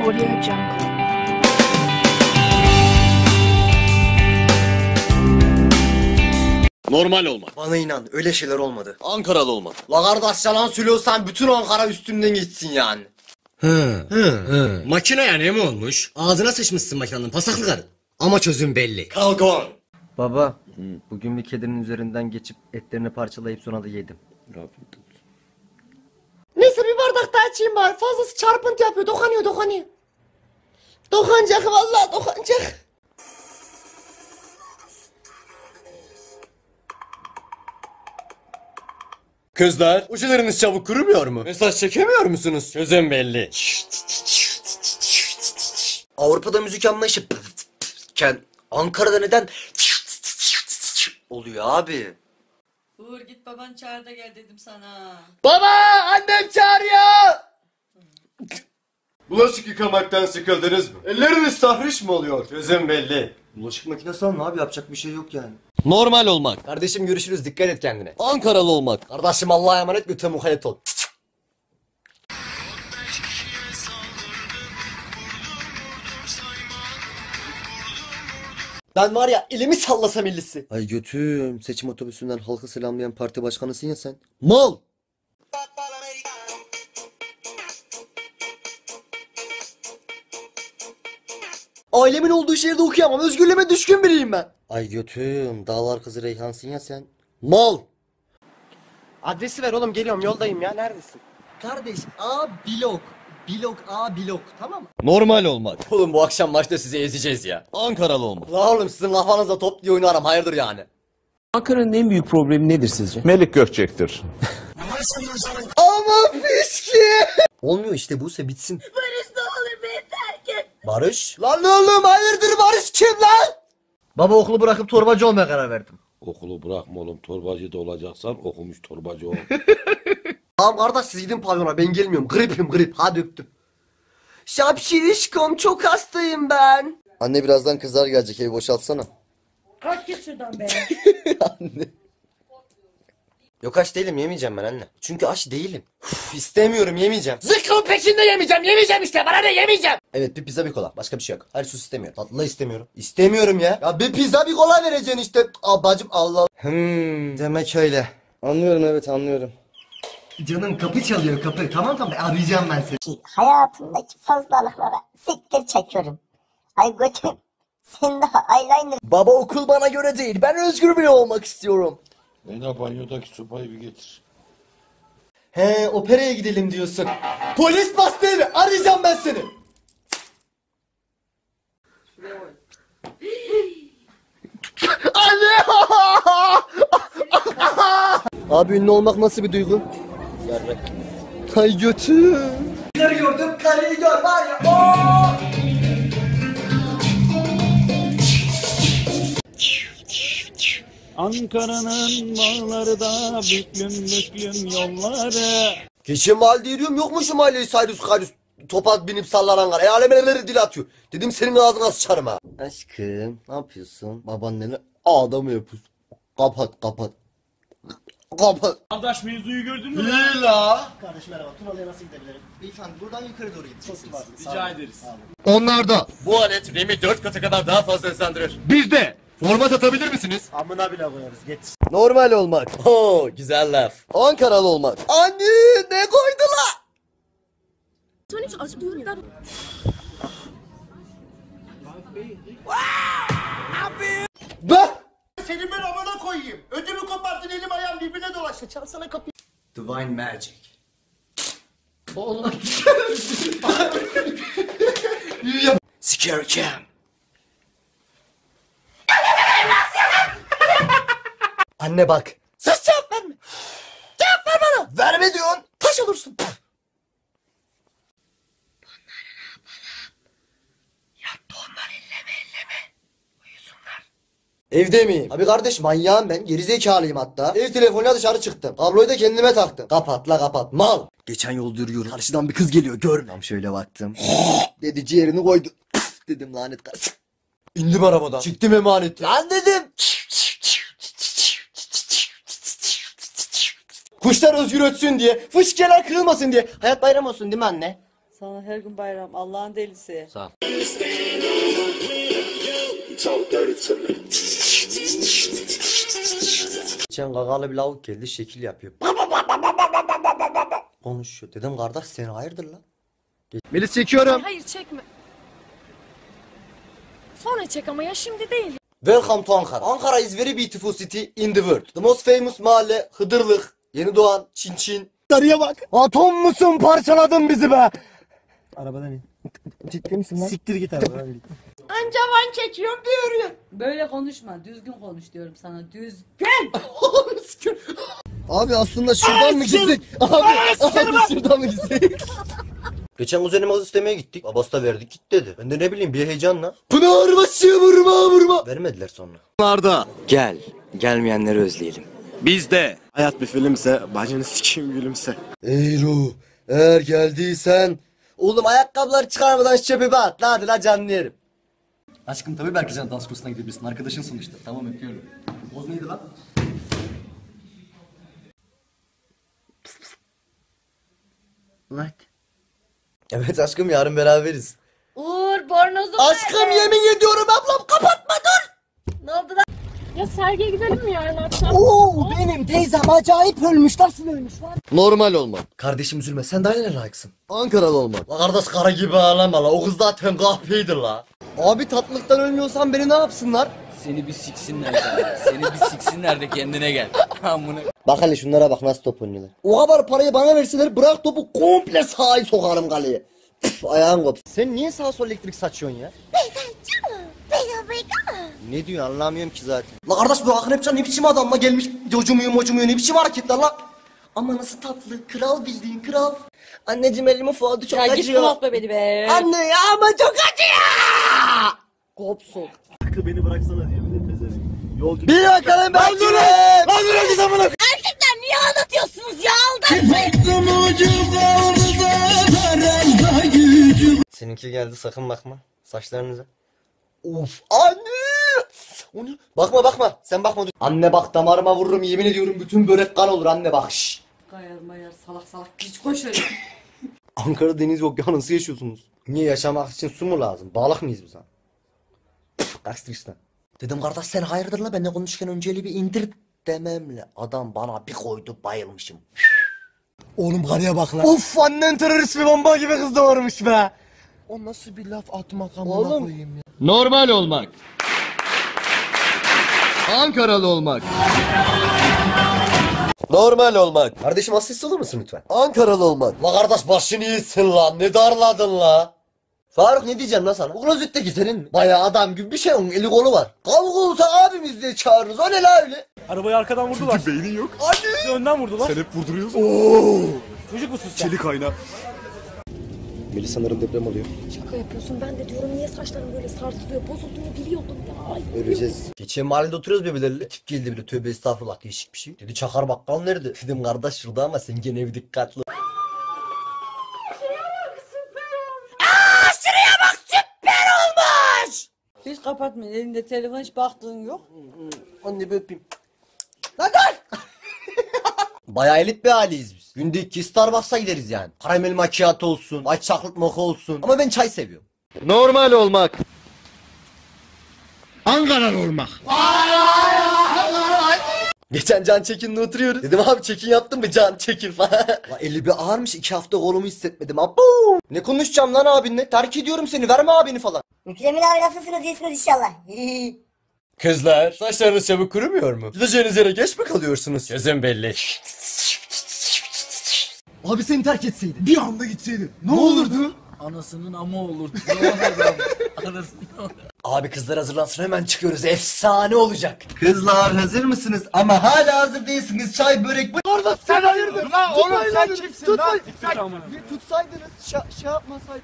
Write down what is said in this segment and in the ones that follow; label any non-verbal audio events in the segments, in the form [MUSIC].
Audio Jungle. Normal olmak. Bana inan öyle şeyler olmadı. Ankaralı olmak. La kardeş yalan söylüyorsan bütün Ankara üstünden geçsin yani. Hı. Hı. Makine yani mi olmuş? Ağzına sıçmışsın makinenin pasaklı karı. Ama çözüm belli. Kalkon. Baba, bugün bir kedinin üzerinden geçip etlerini parçalayıp sonra da yedim. Bir bardak daha içeyim bari. Fazlası çarpıntı yapıyor. Dokanıyor dokanıyor. Dokanacak vallahi dokanacak. Kızlar, uçlarınız çabuk kurumuyor mu? Mesaj çekemiyor musunuz? Çözüm belli. Avrupa'da müzik anlayışı ken Ankara'da neden oluyor abi? Uğur git baban çağır da gel dedim sana. Baba annem çağırıyor. Bulaşık yıkamaktan sıkıldınız mı? Elleriniz tahriş mi oluyor? Çözüm belli. Bulaşık makinesi alma abi yapacak bir şey yok yani. Normal olmak. Kardeşim görüşürüz dikkat et kendine. Ankaralı olmak. Kardeşim Allah'a emanet götüre mukayyet ol. Ben var ya elimi sallasam illisi. Ay götüm, seçim otobüsünden halkı selamlayan parti başkanısın ya sen. Mal. Ailemin olduğu şehirde okuyamam. Özgürlüğüme düşkün biriyim ben. Ay götüm, dağlar kızı Reyhansın ya sen. Mal. Adresi ver oğlum geliyorum yoldayım ya neredesin? Kardeş A blok. Blok A blok tamam mı? Normal olmak. Oğlum bu akşam maçta sizi ezeceğiz ya. Ankaralı olmak. La oğlum sizin kafanızda top diye oynarım hayırdır yani. Ankara'nın en büyük problemi nedir sizce? Melik Gökçek'tir. Ama fiski. Olmuyor işte Buse bitsin. Barış ne olur beni terk et. Barış? Lan oğlum hayırdır Barış kim lan? Baba okulu bırakıp torbacı olmaya karar verdim. Okulu bırakma oğlum torbacı da olacaksan okumuş torbacı ol. [LAUGHS] Tamam kardeş siz gidin pavyona ben gelmiyorum. Gripim grip hadi öptüm. Şapşirişkom çok hastayım ben. Anne birazdan kızlar gelecek evi boşaltsana. Kalk git şuradan be. [LAUGHS] Yok aç değilim yemeyeceğim ben anne. Çünkü aç değilim. Uf, istemiyorum yemeyeceğim. Zıkkımın peşinde yemeyeceğim yemeyeceğim işte bana ne yemeyeceğim. Evet bir pizza bir kola başka bir şey yok. Hayır sus istemiyorum. Tatlı istemiyorum. İstemiyorum ya. Ya bir pizza bir kola vereceksin işte. Aa, bacım Allah. Hmm demek öyle. Anlıyorum evet anlıyorum. Canım kapı çalıyor kapı. Tamam tamam arayacağım ben seni. hayatımdaki fazlalıklara siktir çekiyorum. Ay götüm. Sen daha eyeliner Baba okul bana göre değil. Ben özgür biri olmak istiyorum. Leyla banyodaki sopayı bir getir. He operaya gidelim diyorsun. Polis bastı evi. Arayacağım ben seni. Anne! Abi ünlü olmak nasıl bir duygu? Yarrak. Ay götü. Karı gördüm, karıyı gör var ya. Ankara'nın bağları da büklüm büklüm yolları. Geçen valide diyorum yok mu şu mahalleyi Sayrus Kayrus topaz binip sallanan kar. El alemeleri dil atıyor. Dedim senin ağzına sıçarım ha. Aşkım ne yapıyorsun? Babaannene ağda yapıyorsun? Kapat kapat. Kapat. Kardeş mevzuyu gördün mü? Lila. Rica ederiz. Onlarda. Bu alet RAM'i 4 katı kadar daha fazla hızlandırır. Bizde. Format atabilir misiniz? Amına bile koyarız geç. Normal olmak. Oo güzel laf. Ankaralı olmak. Anne ne koydular? Ben Seni ben amına koyayım. Ödümü koparttın elim ayağım birbirine dolaştı. Çalsana kapıyı. Divine Magic. Scare cam. Anne bak. Sus cevap verme. Cevap ver bana. Verme diyorsun. Taş olursun. Evde miyim? Abi kardeş manyağım ben. Gerizekalıyım hatta. Ev telefonuyla dışarı çıktım. Kabloyu da kendime taktım. Kapat la kapat. Mal. Geçen yol yürüyorum. Karşıdan bir kız geliyor. Gör. Tam şöyle baktım. [GASPS] dedi ciğerini koydu. dedim lanet karısı. İndim arabadan. Çıktım emaneti. Lan dedim. Kuşlar özgür ötsün diye. Fışkeler kırılmasın diye. Hayat bayram olsun değil mi anne? Sana her gün bayram. Allah'ın delisi. Sağ ol. Geçen gagalı bir lavuk geldi şekil yapıyor. Konuşuyor. Dedim kardeş sen hayırdır lan? Melis çekiyorum. Hayır çekme. Sonra çek ama ya şimdi değil. Welcome to Ankara. Ankara is very beautiful city in the world. The most famous mahalle Hıdırlık, Yeni Doğan, Çin Çin. Darıya bak. Atom musun parçaladın bizi be. Arabadan in. Ciddi misin lan? Siktir git git. Anca van çekiyorum diyor Böyle konuşma. Düzgün konuş diyorum sana. Düzgün. [LAUGHS] Abi aslında şuradan mı gitsek? Abi, abi şuradan mı gitsek? Geçen kuzenime kız istemeye gittik. Babası da verdik git dedi. Ben de ne bileyim bir heyecanla. Pınar başı vurma vurma. Vermediler sonra. Gel. Gelmeyenleri özleyelim. Bizde. Hayat bir filmse bacını sikeyim gülümse. Ey ruh eğer geldiysen. Oğlum ayakkabıları çıkarmadan şu çöpe bir at. Hadi la canlı yerim. Aşkım tabii Berkecan dans kursuna gidebilirsin. Arkadaşın sonuçta. Tamam öpüyorum. Boz neydi lan? Evet aşkım yarın beraberiz. Uğur bornozu Aşkım yemin ediyorum ablam kapatma dur. Ne oldu lan? Ya sergiye gidelim mi yarın akşam? Oo benim teyzem acayip ölmüş. Nasıl ölmüş lan? Normal olmak. Kardeşim üzülme sen de aynı layıksın. Ankaralı olmak. La kardeş kara gibi ağlama la. O kız zaten kahpeydi la. Abi tatlılıktan ölmüyorsan beni ne yapsınlar? Seni bir siksinler sana. Seni bir siksinler de kendine gel. [LAUGHS] Amına. Bak hele şunlara bak nasıl top oynuyorlar. O kadar parayı bana verseler bırak topu komple sahayı sokarım kaleye. Püf, ayağın kop. Sen niye sağa sol elektrik saçıyorsun ya? Ne diyor anlamıyorum ki zaten. La kardeş bu Hakan Epcan ne biçim adam la gelmiş hocumuyor hocumuyor ne biçim hareketler la. Ama nasıl tatlı kral bildiğin kral. Anneciğim elimi fuadı çok Ya git acıyor. kulakla beni be. Anne ya ama çok acıyor. Kopsun. Beni bıraksana diye bir de. Yolcu. Bir bakalım ben kimim? Lan dur zamana. Erkekler niye anlatıyorsunuz ya? Aldatmayın. Seninki geldi sakın bakma. Saçlarınıza. Of anne! O ne? Bakma bakma. Sen bakma dur. Anne bak damarıma vururum yemin ediyorum bütün börek kan olur anne bak. Şşş. Kayar mayar salak salak piç koşarım. [LAUGHS] Ankara deniz yok ya nasıl yaşıyorsunuz? Niye yaşamak için su mu lazım? Balık mıyız biz lan? Püf, Kaçtı işte. Dedim kardeş sen hayırdır la benimle konuşurken önceli bir indir dememle. Adam bana bir koydu bayılmışım. [LAUGHS] Oğlum karıya bak lan. Of annen terörist bir bomba gibi kız doğurmuş be. O nasıl bir laf atmak amına koyayım ya. Normal olmak. Ankaralı olmak. Normal olmak. Kardeşim sesli olur musun lütfen? Ankaralı olmak. La kardeş başını iyisin lan. Ne darladın la? Faruk ne diyeceğim lan sana? Bu klozetteki senin mi? Bayağı adam gibi bir şey onun eli kolu var. Kavga olsa abimiz diye çağırırız. O ne la öyle? Arabayı arkadan vurdular. Çünkü beynin yok. Anne! Önden vurdular. Sen hep vurduruyorsun. Oo. Çocuk musun sen? Çelik ayna. Melis sanırım deprem oluyor. Şaka yapıyorsun ben de diyorum niye saçların böyle sarsılıyor bozulduğunu biliyordum ya. Ay, Öleceğiz. Geçen mahallede oturuyoruz birbirleriyle. Tip geldi bile tövbe estağfurullah değişik bir şey. Dedi çakar bakkal nerede? Dedim kardeş şurada ama sen gene bir dikkatli. Hiç kapatmayın. Elinde telefon hiç baktığın yok. Anne bir öpeyim. Lan dur! [LAUGHS] Bayağı elit bir aileyiz biz. Günde iki Starbucks'a gideriz yani. Karamel macchiato olsun, white chocolate mocha olsun. Ama ben çay seviyorum. Normal olmak. Ankaralı olmak. Geçen Can Çekin'le oturuyoruz. Dedim abi çekin yaptın mı Can Çekin falan. [LAUGHS] La eli bir ağırmış iki hafta kolumu hissetmedim. Abo! Ne konuşacağım lan abinle? Terk ediyorum seni verme abini falan. Mükremin abi nasılsınız iyisiniz inşallah. [LAUGHS] Kızlar saçlarınız çabuk kurumuyor mu? Gideceğiniz yere geç mi kalıyorsunuz? Gözüm belli. Abi seni terk etseydi. Bir anda gitseydi. Ne olurdu? Anasının ama olurdu. Ne olurdu? Anasının Abi kızlar hazırlansın hemen çıkıyoruz. Efsane olacak. Kızlar hazır mısınız? Ama hala hazır değilsiniz. Çay, börek, bu... Orada sen hayırdır? Lan oğlum sen kimsin lan? Tutsaydınız, şey yapmasaydınız.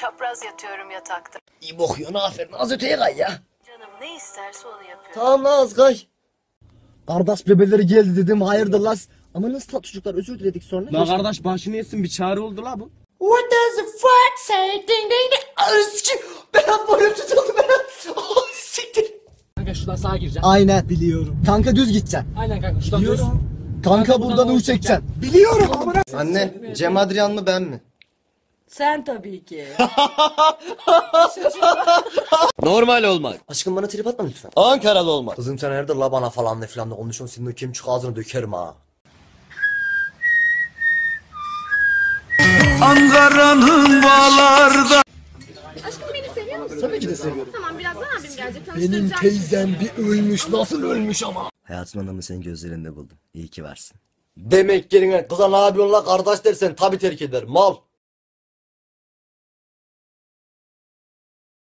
Çapraz yatıyorum yatakta. İyi bakıyorsun aferin. Az öteye kay ya. Canım ne isterse onu yapıyorum. Tamam lan az kay. Kardeş bebeleri geldi dedim hayırdır las. Ama nasıl tatlı çocuklar özür diledik sonra. La kardeş başını yesin bir çare oldu la bu. What does the fuck say? Ding ding ding. Sikim. Berat boynum tutuldu Berat. Oh siktir. Kanka şuradan sağa gireceksin. Aynen biliyorum. Kanka düz gideceksin. Aynen kanka şuradan düz. Kanka buradan uç çekeceksin. Biliyorum amına. Anne Cem Adrian mı ben mi? Sen tabii ki. [LAUGHS] Normal olmak. Aşkım bana trip atma lütfen. Ankaralı olmak. Kızım sen hayırdır la bana falan ne falan da konuşuyorsun. Senin o kemçük ağzını dökerim ha. Aşkım beni seviyor musun? Tabii ki de seviyorum. Tamam birazdan abim gelecek. Benim teyzem bir ölmüş nasıl ölmüş ama. Hayatım anlamı senin gözlerinde buldum. İyi ki varsın. Demek yerine kıza ne yapıyorsun la kardeş dersen tabi terk eder mal.